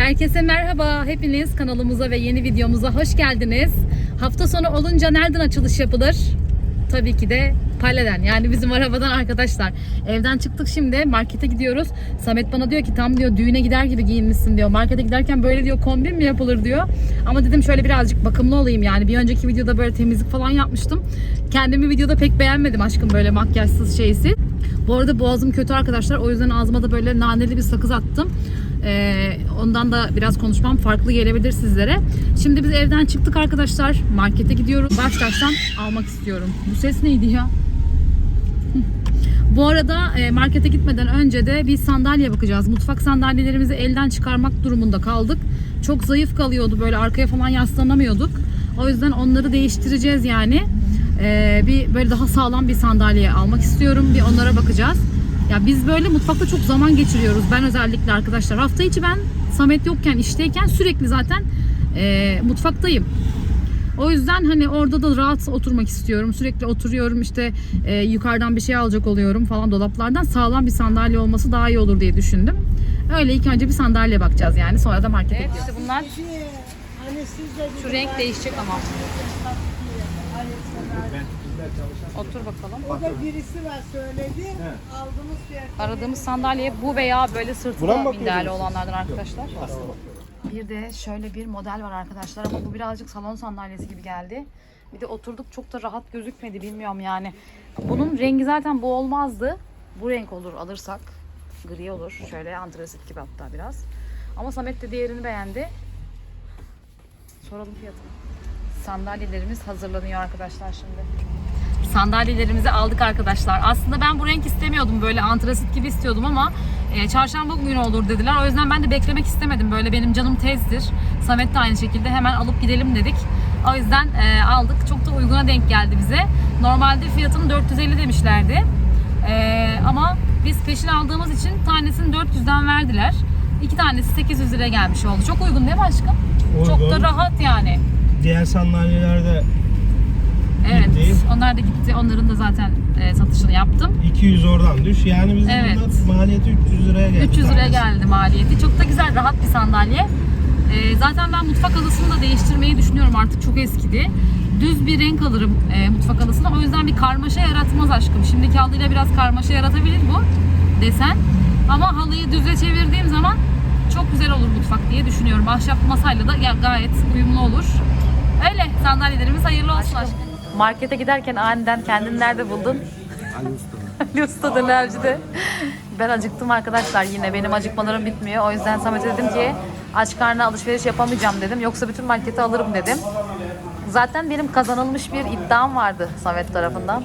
Herkese merhaba. Hepiniz kanalımıza ve yeni videomuza hoş geldiniz. Hafta sonu olunca nereden açılış yapılır? Tabii ki de Pale'den yani bizim arabadan arkadaşlar. Evden çıktık şimdi markete gidiyoruz. Samet bana diyor ki tam diyor düğüne gider gibi giyinmişsin diyor. Markete giderken böyle diyor kombin mi yapılır diyor. Ama dedim şöyle birazcık bakımlı olayım yani. Bir önceki videoda böyle temizlik falan yapmıştım. Kendimi videoda pek beğenmedim aşkım böyle makyajsız şeysi. Bu arada boğazım kötü arkadaşlar. O yüzden ağzıma da böyle naneli bir sakız attım. Ee, ondan da biraz konuşmam farklı gelebilir sizlere. Şimdi biz evden çıktık arkadaşlar. Markete gidiyoruz. Baştaştan almak istiyorum. Bu ses neydi ya? Bu arada e, markete gitmeden önce de bir sandalye bakacağız. Mutfak sandalyelerimizi elden çıkarmak durumunda kaldık. Çok zayıf kalıyordu böyle arkaya falan yaslanamıyorduk. O yüzden onları değiştireceğiz yani. E, bir böyle daha sağlam bir sandalye almak istiyorum. Bir onlara bakacağız. Ya biz böyle mutfakta çok zaman geçiriyoruz. Ben özellikle arkadaşlar. Hafta içi ben Samet yokken işteyken sürekli zaten e, mutfaktayım. O yüzden hani orada da rahat oturmak istiyorum. Sürekli oturuyorum işte e, yukarıdan bir şey alacak oluyorum falan dolaplardan. Sağlam bir sandalye olması daha iyi olur diye düşündüm. Öyle ilk önce bir sandalye bakacağız yani. Sonra da markete evet, işte bunlar Hani siz de şu renk değişecek ama. Otur bakalım. Burada birisi var söyledi. Aldığımız fiyat. Aradığımız sandalye bu veya böyle Buna mı bakıyorsunuz minderli olanlardan arkadaşlar. Bir de şöyle bir model var arkadaşlar ama bu birazcık salon sandalyesi gibi geldi. Bir de oturduk çok da rahat gözükmedi bilmiyorum yani. Bunun rengi zaten bu olmazdı. Bu renk olur alırsak. Gri olur. Şöyle antrasit gibi hatta biraz. Ama Samet de diğerini beğendi. Soralım fiyatını. Sandalyelerimiz hazırlanıyor arkadaşlar şimdi. Sandalyelerimizi aldık arkadaşlar. Aslında ben bu renk istemiyordum. Böyle antrasit gibi istiyordum ama e, çarşamba günü olur dediler. O yüzden ben de beklemek istemedim. Böyle benim canım tezdir. Samet de aynı şekilde hemen alıp gidelim dedik. O yüzden e, aldık. Çok da uyguna denk geldi bize. Normalde fiyatını 450 demişlerdi. E, ama biz peşin aldığımız için tanesini 400'den verdiler. İki tanesi 800 liraya gelmiş oldu. Çok uygun değil mi aşkım? Çok da Uygun. rahat yani. Diğer sandalyelerde Evet. Gitti. Onlar da gitti. Onların da zaten e, satışını yaptım. 200 oradan düş. Yani bizim Evet. maliyeti 300 liraya geldi. 300 liraya tanesi. geldi maliyeti. Çok da güzel, rahat bir sandalye. E, zaten ben mutfak halısını da değiştirmeyi düşünüyorum artık. Çok eskidi. Düz bir renk alırım e, mutfak halısına. O yüzden bir karmaşa yaratmaz aşkım. Şimdiki halıyla biraz karmaşa yaratabilir bu desen. Ama halıyı düze çevirdiğim zaman çok güzel olur mutfak diye düşünüyorum. Ahşap masayla da ya- gayet uyumlu olur. Öyle sandalyelerimiz hayırlı olsun aşkım. Markete giderken aniden kendini nerede buldun? Ali Usta dönercide. Ben acıktım arkadaşlar yine. Benim acıkmalarım bitmiyor. O yüzden Samet'e dedim ki aç karnına alışveriş yapamayacağım dedim. Yoksa bütün marketi alırım dedim. Zaten benim kazanılmış bir iddiam vardı Samet tarafından.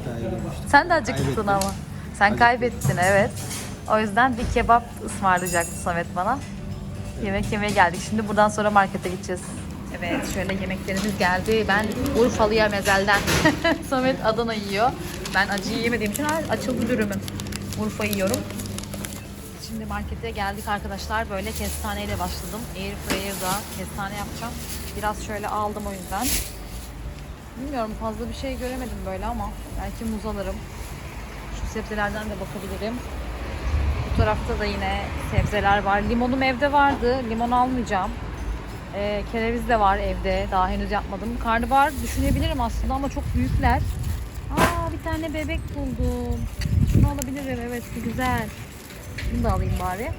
Sen de acıktın ama. Sen kaybettin evet. O yüzden bir kebap ısmarlayacaktı Samet bana. Yemek yemeye geldik. Şimdi buradan sonra markete gideceğiz. Evet şöyle yemeklerimiz geldi. Ben Urfalı'ya mezelden. Samet Adana yiyor. Ben acı yemediğim için açıldı dürümüm. Urfa yiyorum. Şimdi markete geldik arkadaşlar. Böyle kestaneyle başladım. Airfryer'da kestane yapacağım. Biraz şöyle aldım o yüzden. Bilmiyorum fazla bir şey göremedim böyle ama belki muz alırım. Şu sebzelerden de bakabilirim. Bu tarafta da yine sebzeler var. Limonum evde vardı. Limon almayacağım. Ee, kereviz de var evde. Daha henüz yapmadım. Karnabahar düşünebilirim aslında ama çok büyükler. Aa bir tane bebek buldum. Şunu alabilirim. Evet bu güzel. Bunu da alayım bari.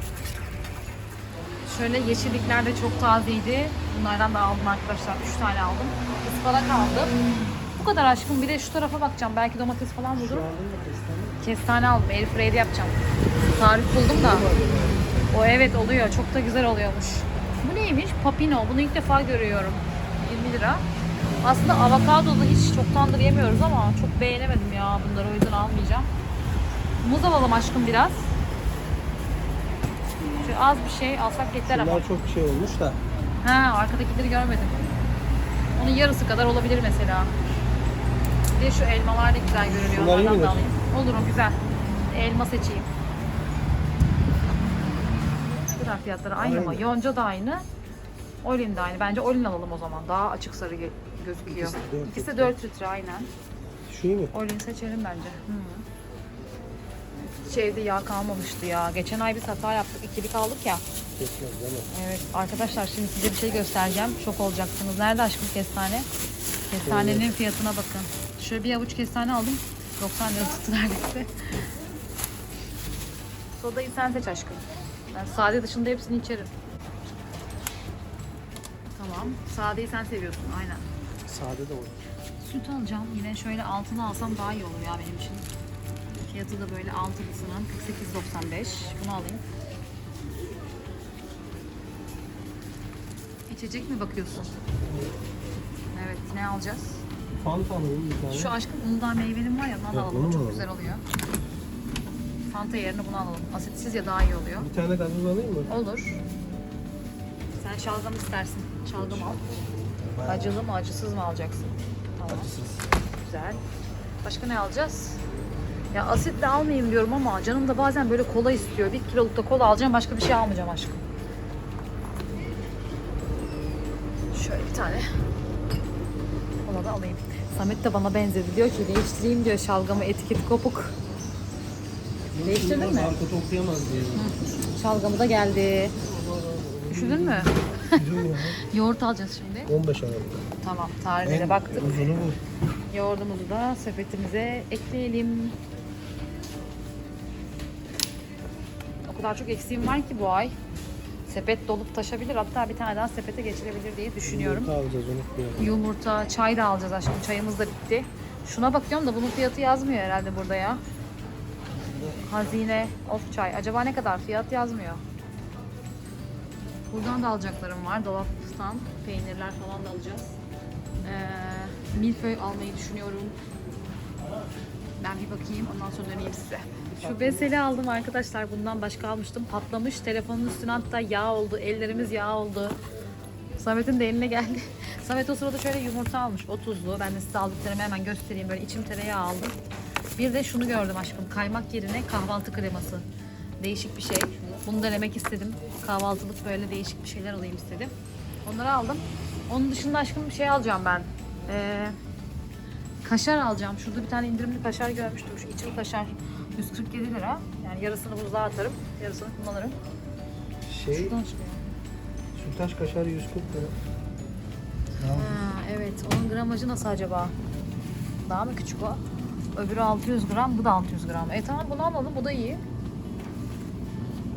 Şöyle yeşillikler de çok tazeydi. Bunlardan da aldım arkadaşlar. 3 tane aldım. Ispanak aldım. Bu kadar aşkım. Bir de şu tarafa bakacağım. Belki domates falan bulurum. Kestane aldım. Airfryer'de yapacağım. Tarif buldum da. O evet oluyor. Çok da güzel oluyormuş. Neymiş? Papino. Bunu ilk defa görüyorum. 20 lira. Aslında avokadolu hiç çoktandır yemiyoruz ama çok beğenemedim ya bunları o yüzden almayacağım. Muz alalım aşkım biraz. Şöyle az bir şey alsak yeter ama. Bunlar çok şey olmuş da. Ha arkadakileri görmedim. Onun yarısı kadar olabilir mesela. Bir de şu elmalar da güzel görünüyor. Şunlar iyi Onlardan da alayım. Olur o güzel. Elma seçeyim. Kadar fiyatları aynı mı? Aynı. Yonca da aynı. Olin de aynı. Bence Olin alalım o zaman. Daha açık sarı ge- gözüküyor. İkisi de dört İkisi de litre. 4 litre aynen. Şu iyi mi? Olin seçelim bence. Hı. Şeyde yağ kalmamıştı ya. Geçen ay biz hata yaptık. İkilik aldık ya. Değil mi? Evet arkadaşlar şimdi size bir şey göstereceğim. Şok olacaksınız. Nerede aşkım kestane? Kestanenin fiyatına bakın. Şöyle bir avuç kestane aldım. 90 lira tuttu neredeyse. Sodayı sen seç aşkım. Ben sade dışında hepsini içerim. Tamam. Sadeyi sen seviyorsun aynen. Sade de olur. Süt alacağım. Yine şöyle altını alsam daha iyi olur ya benim için. Fiyatı da böyle altılısının 48.95. Bunu alayım. İçecek mi bakıyorsun? Evet, ne alacağız? Fanta alalım bir tane. Şu aşkım Uludağ meyvelim var ya, Evet, alalım. bunu mu Çok alalım? güzel oluyor. Fanta yerine bunu alalım. Asitsiz ya daha iyi oluyor. Bir tane gazoz alayım mı? Olur. Sen şalgam istersin. Şalgam al. Acılı mı, acısız mı alacaksın? Tamam. Acısız. Güzel. Başka ne alacağız? Ya asit de almayayım diyorum ama canım da bazen böyle kola istiyor. Bir kiloluk da kola alacağım başka bir şey almayacağım aşkım. Şöyle bir tane. Kola da alayım. Samet de bana benzedi. Diyor ki değiştireyim diyor şalgamı etiket kopuk. Değiştirdin mi? Arka toplayamaz diye. Şalgamı da geldi. Üşüdün mü? Yoğurt alacağız şimdi. 15 alalım. Tamam tarihine En baktık. Uzunu bu. Yoğurdumuzu da sepetimize ekleyelim. O kadar çok eksiğim var ki bu ay. Sepet dolup taşabilir. Hatta bir tane daha sepete geçirebilir diye düşünüyorum. Yumurta alacağız unutmayalım. Yumurta, çay da alacağız aşkım. Çayımız da bitti. Şuna bakıyorum da bunun fiyatı yazmıyor herhalde burada ya. Hazine of çay. Acaba ne kadar? Fiyat yazmıyor. Buradan da alacaklarım var. Dolaptan peynirler falan da alacağız. Ee, milföy almayı düşünüyorum. Ben bir bakayım ondan sonra döneyim size. Şu beseli aldım arkadaşlar. Bundan başka almıştım. Patlamış. Telefonun üstüne hatta yağ oldu. Ellerimiz yağ oldu. Samet'in de eline geldi. Samet o sırada şöyle yumurta almış. O tuzlu. Ben de size aldıklarımı hemen göstereyim. Böyle içim tereyağı aldım. Bir de şunu gördüm aşkım. Kaymak yerine kahvaltı kreması. Değişik bir şey. Bunu denemek istedim. Kahvaltılık böyle değişik bir şeyler alayım istedim. Onları aldım. Onun dışında aşkım bir şey alacağım ben. Ee, kaşar alacağım. Şurada bir tane indirimli kaşar görmüştüm. Şu içli kaşar 147 lira. Yani yarısını buzluğa atarım. Yarısını kullanırım. Şey, Şuradan çıkıyor. sütaş kaşar 140 lira. Ha, evet. Onun gramajı nasıl acaba? Daha mı küçük o? Öbürü 600 gram, bu da 600 gram. E tamam bunu alalım, bu da iyi.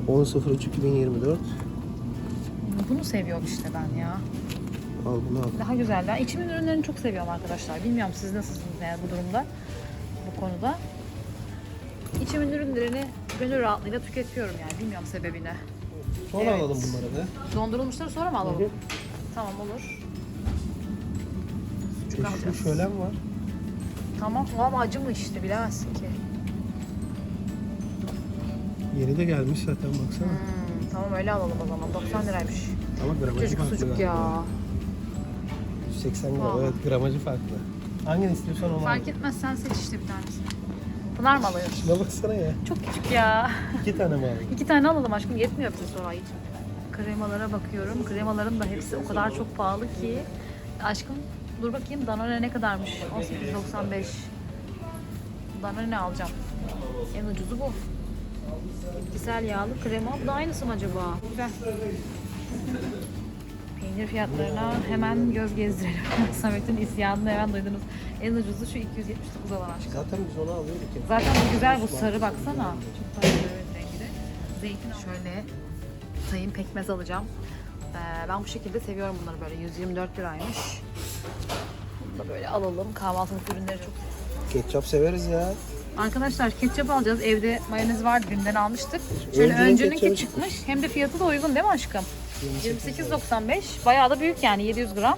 10.03.2024. Bunu seviyorum işte ben ya. Al bunu al. Daha güzel. Ben içimin ürünlerini çok seviyorum arkadaşlar. Bilmiyorum siz nasılsınız yani bu durumda, bu konuda. İçimin ürünlerini gönül rahatlığıyla tüketiyorum yani. Bilmiyorum sebebini. Sonra Evet. alalım bunları da. Dondurulmuşları sonra mı alalım? Tamam olur. Çeşitli şölen var. Tamam ama acı mı işte bilemezsin ki. Yeni de gelmiş zaten baksana. Hmm, tamam öyle alalım o zaman. 90 liraymış. Ama gramajı Çocuk farklı sucuk galiba. ya. 180 gram. Pahalı. Evet gramajı farklı. Hangini istiyorsan onu Fark al. etmez sen seç işte bir tanesini. Pınar mı alıyorsun? Şuna baksana ya. Çok küçük ya. İki tane mi alayım? İki tane alalım aşkım yetmiyor bize sonra hiç. Kremalara bakıyorum. Kremaların da hepsi o kadar çok pahalı ki. Aşkım dur bakayım Danone ne kadarmış? 18.95. Danone ne alacağım? En ucuzu bu. Bitkisel yağlı krema. Bu da aynısı mı acaba? Güzel. Peynir fiyatlarına hemen göz gezdirelim. Samet'in isyanını hemen duydunuz. En ucuzu şu 279 olan aşkım. Zaten biz onu alıyorduk ya. Zaten bu güzel bu sarı baksana. Çok tatlı evet rengi de. Zeytin şöyle tayin pekmez alacağım. Ee, ben bu şekilde seviyorum bunları böyle 124 liraymış. Bunu da böyle alalım. Kahvaltılık ürünleri çok Ketçap severiz ya. Arkadaşlar ketçap alacağız. Evde mayonez vardı. Dünden almıştık. Şöyle Öncünün öncününki ketçabı çıkmış. Hem de fiyatı da uygun değil mi aşkım? 28.95. Bayağı da büyük yani 700 gram.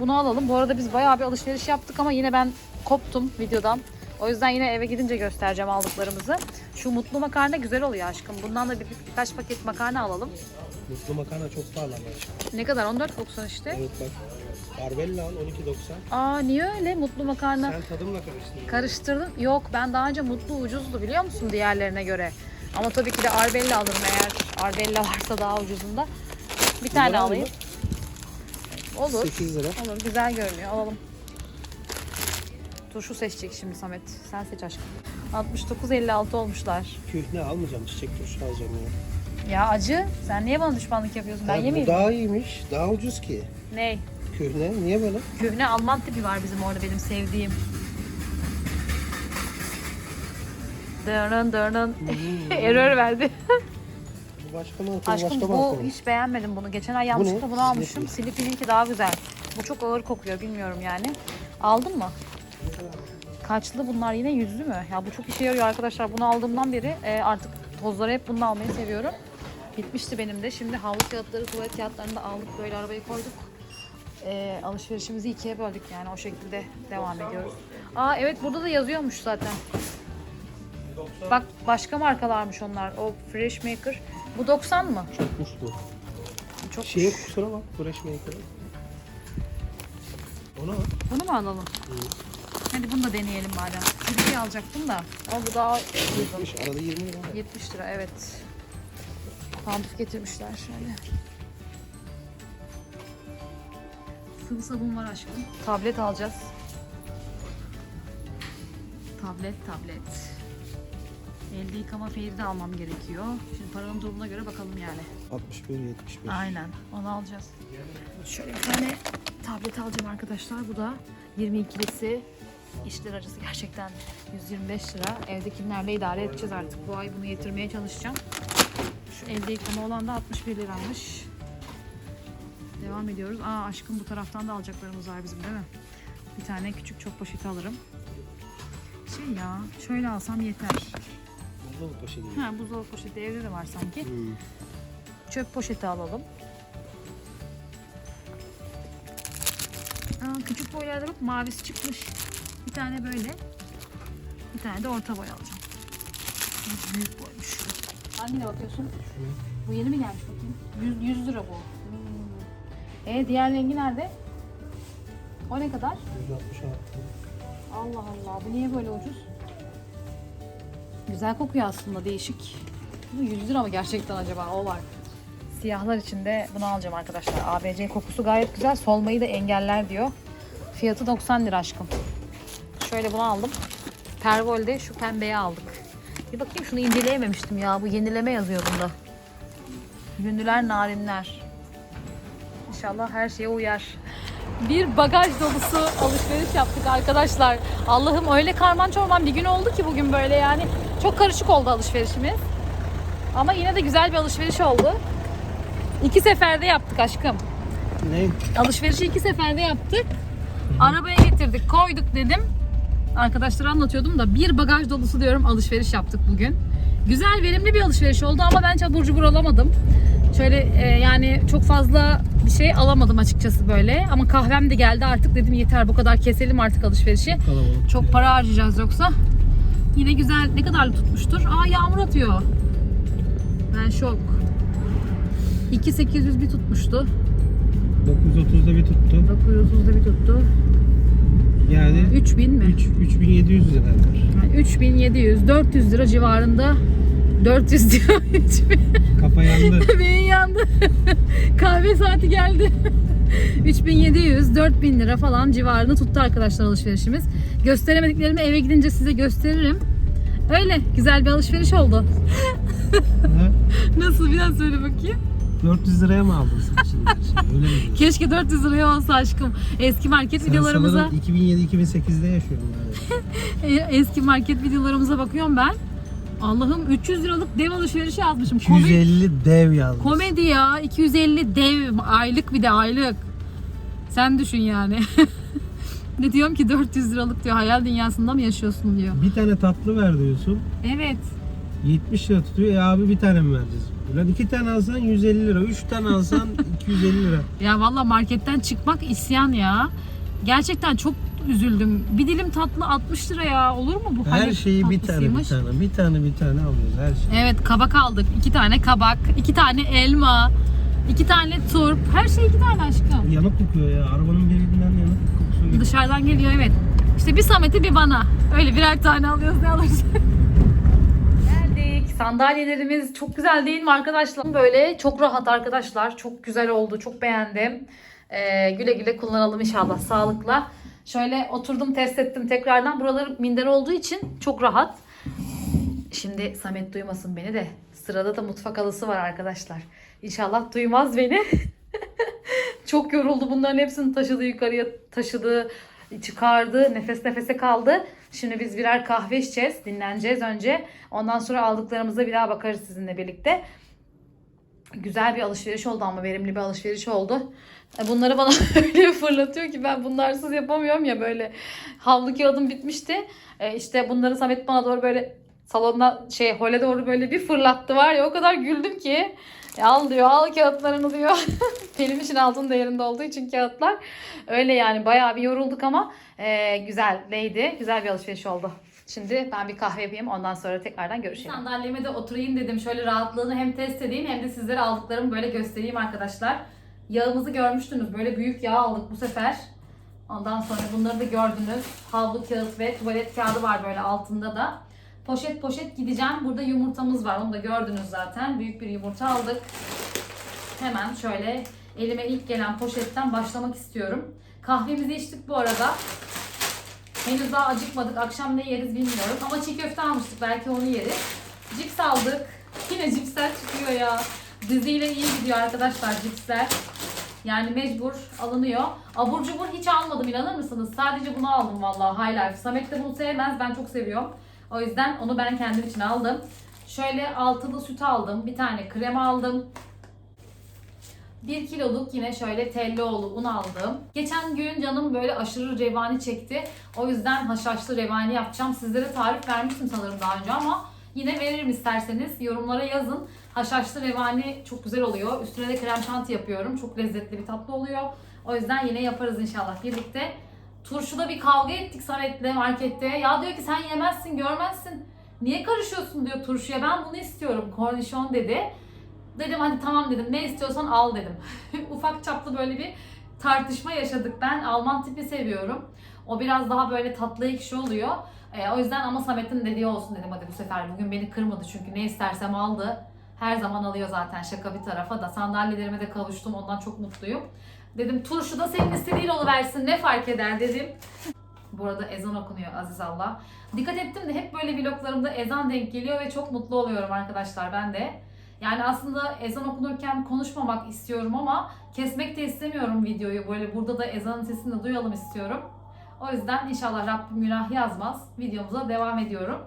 Bunu alalım. Bu arada biz bayağı bir alışveriş yaptık ama yine ben koptum videodan. O yüzden yine eve gidince göstereceğim aldıklarımızı. Şu mutlu makarna güzel oluyor aşkım. Bundan da bir, birkaç paket makarna alalım. Mutlu makarna çok pahalı ama. Ne kadar? 14.90 işte. Evet bak. Barbella al 12.90. Aa niye öyle? Mutlu makarna. Sen tadımla karıştırdın. Karıştırdım. Yok ben daha önce mutlu ucuzdu biliyor musun diğerlerine göre. Ama tabii ki de Arbella alırım eğer Arbella varsa daha ucuzunda. Bir tane alayım. Olur. 8 lira. Olur. Güzel görünüyor. Alalım. Turşu seçecek şimdi Samet. Sen seç aşkım. 69.56 olmuşlar. Kühne almayacağım. Çiçek turşu alacağım ya. Ya acı. Sen niye bana düşmanlık yapıyorsun? Ben Ya bu yemeyeyim. daha iyiymiş. Daha ucuz ki. Ne? Köhne. Niye böyle? Köhne Alman tipi var bizim orada benim sevdiğim. Dırnın dırnın. Error verdi. Bu başka marka. Aşkım başka bu marka. mı? hiç beğenmedim bunu. Geçen ay yanlışlıkla bunu almışım. Sleepy. Sleepy'ninki daha güzel. Bu çok ağır kokuyor bilmiyorum yani. Aldın mı? Kaçlı bunlar yine yüzlü mü? Ya bu çok işe yarıyor arkadaşlar. Bunu aldığımdan beri e, artık tozları hep bunu almayı seviyorum. Bitmişti benim de. Şimdi havlu kağıtları, tuvalet kağıtlarını da aldık. Böyle arabaya koyduk. E, alışverişimizi ikiye böldük yani o şekilde devam ediyoruz. Aa evet burada da yazıyormuş zaten. Bak başka markalarmış onlar. O Fresh Maker. Bu 90 mı? Çokmuş bu. Çok Şeye kusura bak. Fresh Maker'a. Ona bak. Bunu mu alalım? Hadi bunu da deneyelim madem. Bir şey alacaktım da. Ama bu daha uygun. 70. Arada 20 lira var. 70 lira evet. Pamuk getirmişler şöyle. Sıvı sabun var aşkım. Tablet alacağız. Tablet tablet. Elde yıkama peyri de almam gerekiyor. Şimdi paranın durumuna göre bakalım yani. 61, 75. Aynen onu alacağız. Şöyle bir tane tablet alacağım arkadaşlar. Bu da 22'lisi. İşler acısı gerçekten 125 lira. Evdekilerle idare edeceğiz artık. Bu ay bunu getirmeye çalışacağım. Şu elde yıkama olan da 61 liraymış. Devam ediyoruz. Aa aşkım bu taraftan da alacaklarımız var bizim değil mi? Bir tane küçük çöp poşeti alırım. Şey ya şöyle alsam yeter. Buzdolabı poşeti. Ha buzdolabı poşeti evde de var sanki. Hmm. Çöp poşeti alalım. Aa, küçük boylarda bak mavisi çıkmış. Bir tane böyle. Bir tane de orta boy alacağım. Büyük boymuş. Hangine bakıyorsun? Bu yeni mi gelmiş bakayım? 100, 100 lira bu. E diğer rengi nerede? O ne kadar? 166. Allah Allah bu niye böyle ucuz? Güzel kokuyor aslında değişik. Bu 100 lira mı gerçekten acaba o var. Siyahlar için de bunu alacağım arkadaşlar. ABC kokusu gayet güzel. Solmayı da engeller diyor. Fiyatı 90 lira aşkım. Şöyle bunu aldım. Pervol'de şu pembeyi aldık. Bir bakayım şunu inceleyememiştim ya. Bu yenileme yazıyor bunda. Günlüler narinler. İnşallah her şeye uyar. Bir bagaj dolusu alışveriş yaptık arkadaşlar. Allah'ım öyle karman çorman bir gün oldu ki bugün böyle yani. Çok karışık oldu alışverişimiz. Ama yine de güzel bir alışveriş oldu. İki seferde yaptık aşkım. Ne? Alışverişi iki seferde yaptık. Arabaya getirdik, koyduk dedim. Arkadaşlara anlatıyordum da bir bagaj dolusu diyorum alışveriş yaptık bugün. Güzel, verimli bir alışveriş oldu ama ben çabur cubur alamadım. Şöyle e, yani çok fazla bir şey alamadım açıkçası böyle. Ama kahvem de geldi artık dedim yeter bu kadar keselim artık alışverişi. Kalabalık. Çok para harcayacağız yoksa. Yine güzel. Ne kadarlı tutmuştur? Aa yağmur atıyor. Ben şok. 2800 bir tutmuştu. 930'da bir tuttu. 930'da bir tuttu. Yani 3000 mi? 3, 3700 lira. Yani 3700, 400 lira civarında. 400 diyor. 3000. Kafa yandı. Beyin yandı. Kahve saati geldi. 3700, 4000 lira falan civarında tuttu arkadaşlar alışverişimiz. Gösteremediklerimi eve gidince size gösteririm. Öyle güzel bir alışveriş oldu. Nasıl bir daha söyle bakayım. 400 liraya mı aldın sen şimdi? Öyle mi diyorsun? Keşke 400 liraya olsa aşkım. Eski market Sen videolarımıza sanırım 2007-2008'de yaşıyorum yani. e, eski market videolarımıza bakıyorum ben. Allah'ım 300 liralık dev alışverişi yazmışım. Komedi, 250 dev yazmış. komedi ya. 250 dev aylık bir de aylık. Sen düşün yani. ne diyorum ki 400 liralık diyor. Hayal dünyasında mı yaşıyorsun diyor. Bir tane tatlı ver diyorsun. Evet. 70 lira tutuyor. E abi bir tane mi vereceğiz? Lan iki tane alsan 150 lira. Üç tane alsan 250 lira. Ya valla marketten çıkmak isyan ya. Gerçekten çok üzüldüm. Bir dilim tatlı 60 lira ya. Olur mu bu? Her Halep şeyi bir tane bir tatlısıymış. tane. Bir tane bir tane alıyoruz her şeyi. Evet kabak aldık. iki tane kabak, iki tane elma, iki tane turp. Her şey iki tane aşkım. Yanık kokuyor ya. Arabanın birinden yanık kokusu geliyor. Dışarıdan geliyor evet. İşte bir Samet'i bir bana. Öyle birer tane alıyoruz ne alırız. Geldik. Sandalyelerimiz çok güzel değil mi arkadaşlar? Böyle çok rahat arkadaşlar. Çok güzel oldu. Çok beğendim. Ee, güle güle kullanalım inşallah sağlıkla. Şöyle oturdum test ettim tekrardan. Buraları minder olduğu için çok rahat. Şimdi Samet duymasın beni de Sırada da mutfak halısı var arkadaşlar. İnşallah duymaz beni. Çok yoruldu. Bunların hepsini taşıdı yukarıya taşıdı, çıkardı. Nefes nefese kaldı. Şimdi biz birer kahve içeceğiz. Dinleneceğiz önce. Ondan sonra aldıklarımıza bir daha bakarız sizinle birlikte. Güzel bir alışveriş oldu ama verimli bir alışveriş oldu. E, Bunları bana öyle fırlatıyor ki ben bunlarsız yapamıyorum ya böyle. Havlu kağıdım bitmişti. E, işte bunları Samet bana doğru böyle salonda şey hole doğru böyle bir fırlattı var ya o kadar güldüm ki. E, al diyor al kağıtlarını diyor. Benim için altın değerinde olduğu için kağıtlar. Öyle yani bayağı bir yorulduk ama e, güzelleydi. Güzel bir alışveriş oldu. Şimdi ben bir kahve yapayım ondan sonra tekrardan görüşelim. Sandalyeme de oturayım dedim. Şöyle rahatlığını hem test edeyim hem de sizlere aldıklarımı böyle göstereyim arkadaşlar. Yağımızı görmüştünüz. Böyle büyük yağ aldık bu sefer. Ondan sonra bunları da gördünüz. Havlu kağıt ve tuvalet kağıdı var böyle altında da. Poşet poşet gideceğim. Burada yumurtamız var. Onu da gördünüz zaten. Büyük bir yumurta aldık. Hemen şöyle elime ilk gelen poşetten başlamak istiyorum. Kahvemizi içtik bu arada. Henüz daha acıkmadık. Akşam ne yeriz bilmiyorum. Ama çiğ köfte almıştık. Belki onu yeriz. Cips aldık. Yine cipsler çıkıyor ya. Diziyle iyi gidiyor arkadaşlar cipsler. Yani mecbur alınıyor. Abur cubur hiç almadım inanır mısınız? Sadece bunu aldım vallahi High Life. Samet de bunu sevmez. Ben çok seviyorum. O yüzden onu ben kendim için aldım. Şöyle altılı süt aldım. Bir tane krem aldım. 1 kiloluk yine şöyle Telloğlu un aldım. Geçen gün canım böyle aşırı revani çekti. O yüzden haşhaşlı revani yapacağım. Sizlere tarif vermiştim sanırım daha önce ama yine veririm isterseniz. Yorumlara yazın. Haşhaşlı revani çok güzel oluyor. Üstüne de krem şanti yapıyorum. Çok lezzetli bir tatlı oluyor. O yüzden yine yaparız inşallah birlikte. Turşuda bir kavga ettik Samet'le markette. Ya diyor ki sen yemezsin, görmezsin. Niye karışıyorsun diyor turşuya. Ben bunu istiyorum. Kornişon dedi. Dedim hadi tamam dedim. Ne istiyorsan al dedim. Ufak çaplı böyle bir tartışma yaşadık. Ben Alman tipi seviyorum. O biraz daha böyle tatlı ekşi oluyor. Ee, o yüzden ama Samet'in dediği olsun dedim hadi bu sefer. Bugün beni kırmadı çünkü ne istersem aldı. Her zaman alıyor zaten şaka bir tarafa da. Sandalyelerime de kavuştum ondan çok mutluyum. Dedim turşu da senin istediğin oluversin ne fark eder dedim. Bu arada ezan okunuyor Aziz Allah. Dikkat ettim de hep böyle vloglarımda ezan denk geliyor ve çok mutlu oluyorum arkadaşlar ben de. Yani aslında ezan okunurken konuşmamak istiyorum ama kesmek de istemiyorum videoyu. Böyle burada da ezanın sesini de duyalım istiyorum. O yüzden inşallah Rabbim günah yazmaz. Videomuza devam ediyorum.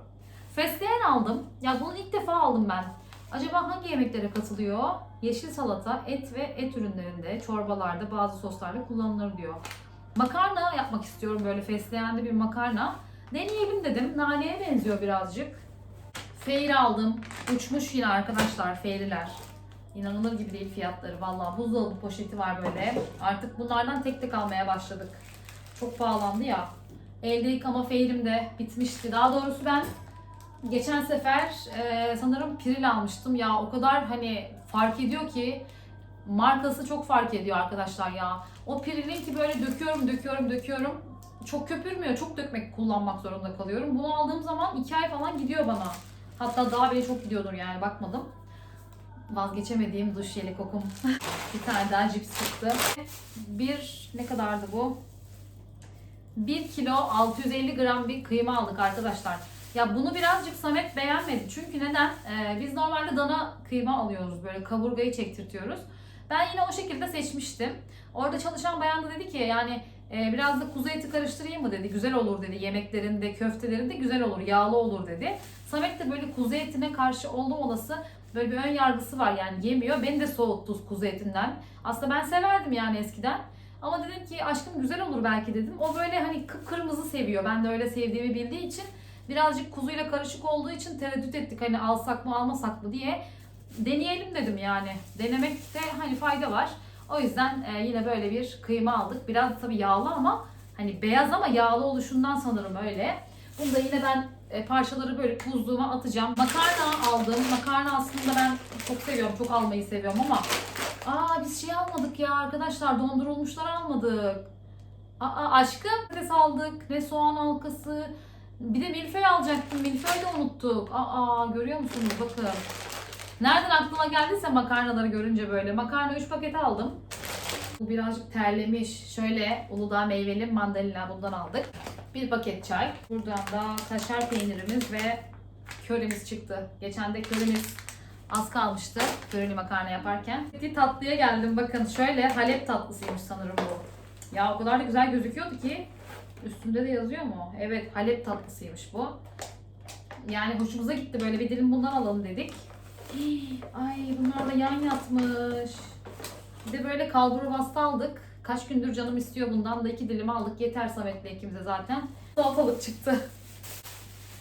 Fesleğen aldım. Ya bunu ilk defa aldım ben. Acaba hangi yemeklere katılıyor? Yeşil salata, et ve et ürünlerinde, çorbalarda, bazı soslarda kullanılır diyor. Makarna yapmak istiyorum böyle fesleğenli bir makarna. Deneyelim dedim. Naneye benziyor birazcık. Feyri aldım. Uçmuş yine arkadaşlar feyriler. İnanılır gibi değil fiyatları. Vallahi buzdolabı poşeti var böyle. Artık bunlardan tek tek almaya başladık. Çok pahalandı ya. Elde yıkama feyrim de bitmişti. Daha doğrusu ben geçen sefer e, sanırım Piril almıştım. Ya o kadar hani fark ediyor ki markası çok fark ediyor arkadaşlar ya. O Piril'in ki böyle döküyorum döküyorum döküyorum. Çok köpürmüyor. Çok dökmek kullanmak zorunda kalıyorum. Bunu aldığım zaman 2 ay falan gidiyor bana. Hatta daha bile çok gidiyordur yani bakmadım. Vazgeçemediğim duş jeli kokum. bir tane daha cips çıktı. Bir ne kadardı bu? 1 kilo 650 gram bir kıyma aldık arkadaşlar. Ya bunu birazcık Samet beğenmedi. Çünkü neden? Ee, biz normalde dana kıyma alıyoruz. Böyle kaburgayı çektirtiyoruz. Ben yine o şekilde seçmiştim. Orada çalışan bayan da dedi ki yani e, biraz da kuzu eti karıştırayım mı dedi. Güzel olur dedi. Yemeklerinde, köftelerinde güzel olur. Yağlı olur dedi. Samet de böyle kuzu etine karşı oldum olası böyle bir ön yargısı var yani yemiyor. Beni de soğuttu kuzu etinden. Aslında ben severdim yani eskiden. Ama dedim ki aşkım güzel olur belki dedim. O böyle hani kıpkırmızı seviyor. Ben de öyle sevdiğimi bildiği için birazcık kuzuyla karışık olduğu için tereddüt ettik hani alsak mı almasak mı diye. Deneyelim dedim yani. Denemekte hani fayda var. O yüzden e, yine böyle bir kıyma aldık. Biraz tabii yağlı ama hani beyaz ama yağlı oluşundan sanırım öyle. Bunu da yine ben e, parçaları böyle tuzluğuma atacağım. Makarna aldım. Makarna aslında ben çok seviyorum. Çok almayı seviyorum ama Aa biz şey almadık ya arkadaşlar dondurulmuşlar almadık. Aa aşkım patates aldık ne soğan halkası. Bir de milföy alacaktım. Milföy de unuttuk. Aa görüyor musunuz bakın. Nereden aklıma geldiyse makarnaları görünce böyle. Makarna 3 paket aldım. Bu birazcık terlemiş. Şöyle Uludağ meyveli mandalina bundan aldık. Bir paket çay. Buradan da kaşar peynirimiz ve köremiz çıktı. Geçen de köremiz Az kalmıştı börülü makarna yaparken. Bir tatlıya geldim bakın şöyle Halep tatlısıymış sanırım bu. Ya o kadar da güzel gözüküyordu ki üstünde de yazıyor mu? Evet Halep tatlısıymış bu. Yani hoşumuza gitti böyle bir dilim bundan alalım dedik. Ay bunlar da yan yatmış. Bir de böyle kalburu bastı aldık. Kaç gündür canım istiyor bundan da iki dilim aldık. Yeter Samet'le ikimize zaten. Salatalık çıktı.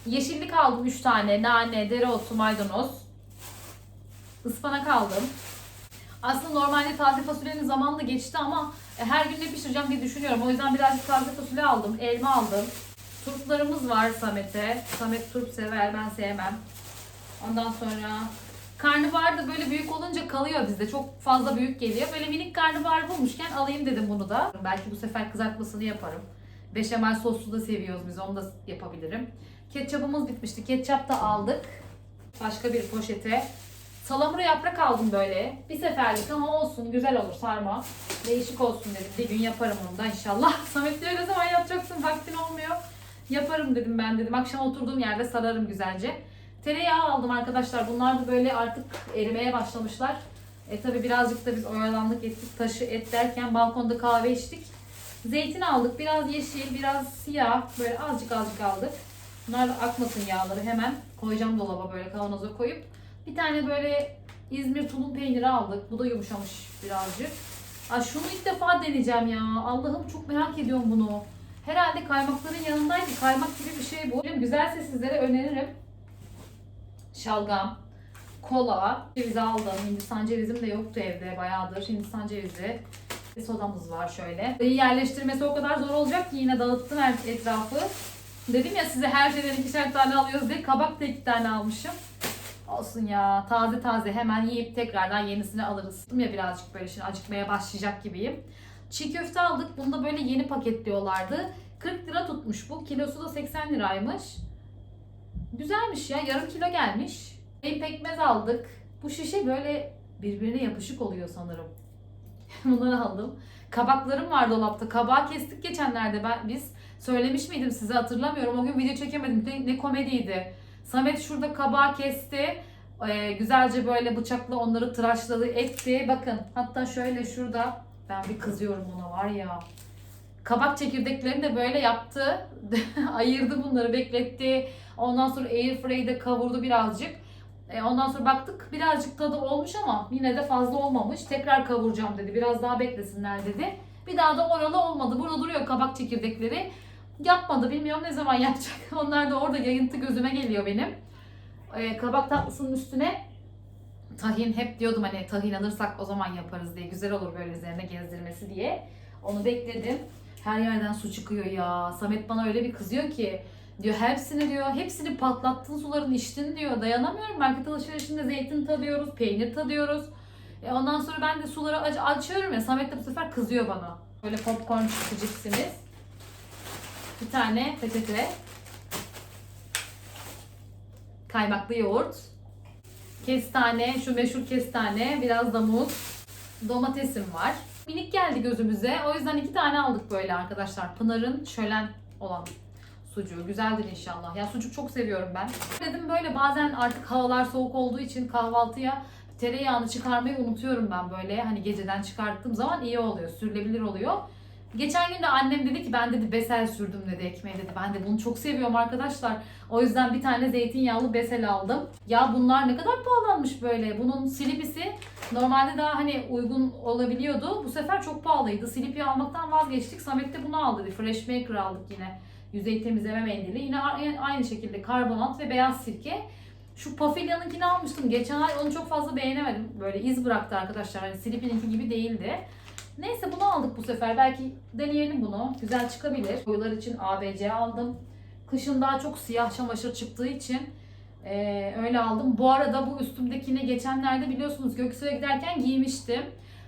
Yeşillik aldım 3 tane. Nane, dereotu, maydanoz. Ispanak aldım. Aslında normalde taze fasulyenin zamanla geçti ama e, her gün ne pişireceğim diye düşünüyorum. O yüzden birazcık taze fasulye aldım. Elma aldım. Turplarımız var Samet'e. Samet turp sever, ben sevmem. Ondan sonra karnabahar da böyle büyük olunca kalıyor bizde. Çok fazla büyük geliyor. Böyle minik karnabahar bulmuşken alayım dedim bunu da. Belki bu sefer kızartmasını yaparım. Beşamel soslu da seviyoruz biz. Onu da yapabilirim. Ketçapımız bitmişti. Ketçap da aldık. Başka bir poşete. Salamura yaprak aldım böyle. Bir seferlik ama olsun. Güzel olur sarma. Değişik olsun dedim. Bir gün yaparım onu da inşallah. Samet diyor ne zaman yapacaksın? Vaktin olmuyor. Yaparım dedim ben dedim. Akşam oturduğum yerde sararım güzelce. Tereyağı aldım arkadaşlar. Bunlar da böyle artık erimeye başlamışlar. E tabi birazcık da biz oyalandık ettik. Taşı et derken balkonda kahve içtik. Zeytin aldık. Biraz yeşil, biraz siyah. Böyle azıcık azıcık aldık. Bunlar da akmasın yağları hemen. Koyacağım dolaba böyle kavanoza koyup. Bir tane böyle İzmir tulum peyniri aldık. Bu da yumuşamış birazcık. Aa, şunu ilk defa deneyeceğim ya. Allah'ım çok merak ediyorum bunu. Herhalde kaymakların yanındaydı. Kaymak gibi bir şey bu. Güzelse sizlere öneririm. Şalgam, kola, ceviz aldım. Hindistan cevizim de yoktu evde bayağıdır. Hindistan cevizi. Bir sodamız var şöyle. Yerleştirmesi o kadar zor olacak ki yine dağıttım etrafı. Dedim ya size her şeyden ikişer tane alıyoruz diye kabak da iki tane almışım. Olsun ya taze taze hemen yiyip tekrardan yenisini alırız. Ya birazcık böyle şimdi acıkmaya başlayacak gibiyim. Çiğ köfte aldık. Bunu da böyle yeni paketliyorlardı. 40 lira tutmuş bu. Kilosu da 80 liraymış. Güzelmiş ya. Yarım kilo gelmiş. Bir pekmez aldık. Bu şişe böyle birbirine yapışık oluyor sanırım. Bunları aldım. Kabaklarım var dolapta. Kabağı kestik geçenlerde ben biz. Söylemiş miydim size hatırlamıyorum. O gün video çekemedim. Ne, ne komediydi. Samet şurada kabağı kesti. Ee, güzelce böyle bıçakla onları tıraşladı, etti. Bakın hatta şöyle şurada ben bir kızıyorum ona var ya. Kabak çekirdeklerini de böyle yaptı. Ayırdı bunları, bekletti. Ondan sonra airfryde kavurdu birazcık. E, ondan sonra baktık birazcık tadı olmuş ama yine de fazla olmamış. Tekrar kavuracağım dedi. Biraz daha beklesinler dedi. Bir daha da oralı olmadı. Burada duruyor kabak çekirdekleri. Yapmadı. Bilmiyorum ne zaman yapacak. Onlar da orada yayıntı gözüme geliyor benim. E, kabak tatlısının üstüne tahin hep diyordum hani tahin alırsak o zaman yaparız diye. Güzel olur böyle üzerine gezdirmesi diye. Onu bekledim. Her yerden su çıkıyor ya. Samet bana öyle bir kızıyor ki. Diyor hepsini diyor, hepsini patlattın suların içtin diyor. Dayanamıyorum. Market alışverişinde zeytin tadıyoruz, peynir tadıyoruz. E ondan sonra ben de suları aç açıyorum ya. Samet de bu sefer kızıyor bana. Böyle popcorn cipsimiz. Bir tane peçete. Kaymaklı yoğurt. Kestane, şu meşhur kestane, biraz da muz. Domatesim var. Minik geldi gözümüze. O yüzden iki tane aldık böyle arkadaşlar. Pınar'ın şölen olan sucuğu. Güzeldir inşallah. Ya sucuk çok seviyorum ben. Dedim böyle bazen artık havalar soğuk olduğu için kahvaltıya tereyağını çıkarmayı unutuyorum ben böyle. Hani geceden çıkarttığım zaman iyi oluyor. Sürülebilir oluyor. Geçen gün de annem dedi ki ben dedi besel sürdüm dedi ekmeğe dedi. Ben de bunu çok seviyorum arkadaşlar. O yüzden bir tane zeytinyağlı besel aldım. Ya bunlar ne kadar pahalanmış böyle. Bunun silipisi normalde daha hani uygun olabiliyordu. Bu sefer çok pahalıydı. Silipi almaktan vazgeçtik. Samet de bunu aldı. Fresh Maker aldık yine. Yüzey temizleme mendili. Yine aynı şekilde karbonat ve beyaz sirke. Şu Pafilya'nınkini almıştım. Geçen ay onu çok fazla beğenemedim. Böyle iz bıraktı arkadaşlar. Hani Silipi'ninki gibi değildi. Neyse bunu aldık bu sefer. Belki deneyelim bunu. Güzel çıkabilir. Boylar için ABC aldım. Kışın daha çok siyah çamaşır çıktığı için eee, öyle aldım. Bu arada bu üstümdekini geçenlerde biliyorsunuz Göksu'ya giderken giymiştim.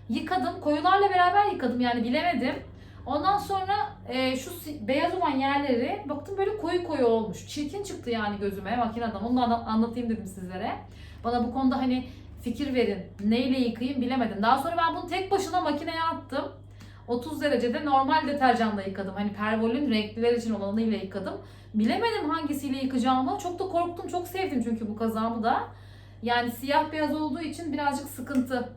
Yıkadım. Koyularla beraber yıkadım yani bilemedim. Ondan sonra eee, şu beyaz olan yerleri baktım böyle koyu koyu olmuş. Çirkin çıktı yani gözüme makineden. Onu da anla- anlatayım dedim sizlere. Bana bu konuda hani fikir verin. Neyle yıkayayım bilemedim. Daha sonra ben bunu tek başına makineye attım. 30 derecede normal deterjanla yıkadım. Hani pervolün renkliler için olanıyla yıkadım. Bilemedim hangisiyle yıkayacağımı. Çok da korktum. Çok sevdim çünkü bu kazağımı da. Yani siyah beyaz olduğu için birazcık sıkıntı.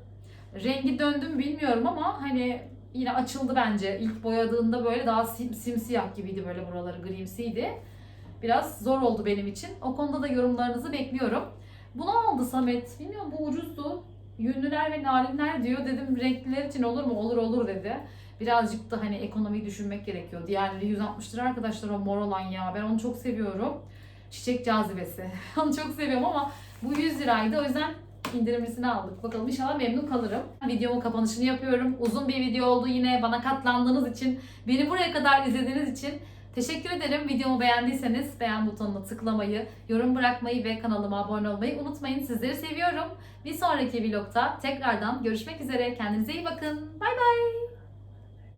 Rengi döndüm bilmiyorum ama hani yine açıldı bence. İlk boyadığında böyle daha sim, simsiyah gibiydi böyle buraları grimsiydi. Biraz zor oldu benim için. O konuda da yorumlarınızı bekliyorum. Bunu aldı Samet. Bilmiyorum bu ucuzdu. Yünlüler ve narinler diyor. Dedim renkliler için olur mu? Olur olur dedi. Birazcık da hani ekonomiyi düşünmek gerekiyor. Diğerleri 160 lira arkadaşlar o mor olan ya. Ben onu çok seviyorum. Çiçek cazibesi. onu çok seviyorum ama bu 100 liraydı. O yüzden indirimlisini aldık. Bakalım inşallah memnun kalırım. Videomun kapanışını yapıyorum. Uzun bir video oldu yine. Bana katlandığınız için, beni buraya kadar izlediğiniz için teşekkür ederim. Videomu beğendiyseniz beğen butonuna tıklamayı, yorum bırakmayı ve kanalıma abone olmayı unutmayın. Sizleri seviyorum. Bir sonraki vlogta tekrardan görüşmek üzere. Kendinize iyi bakın. Bay bay.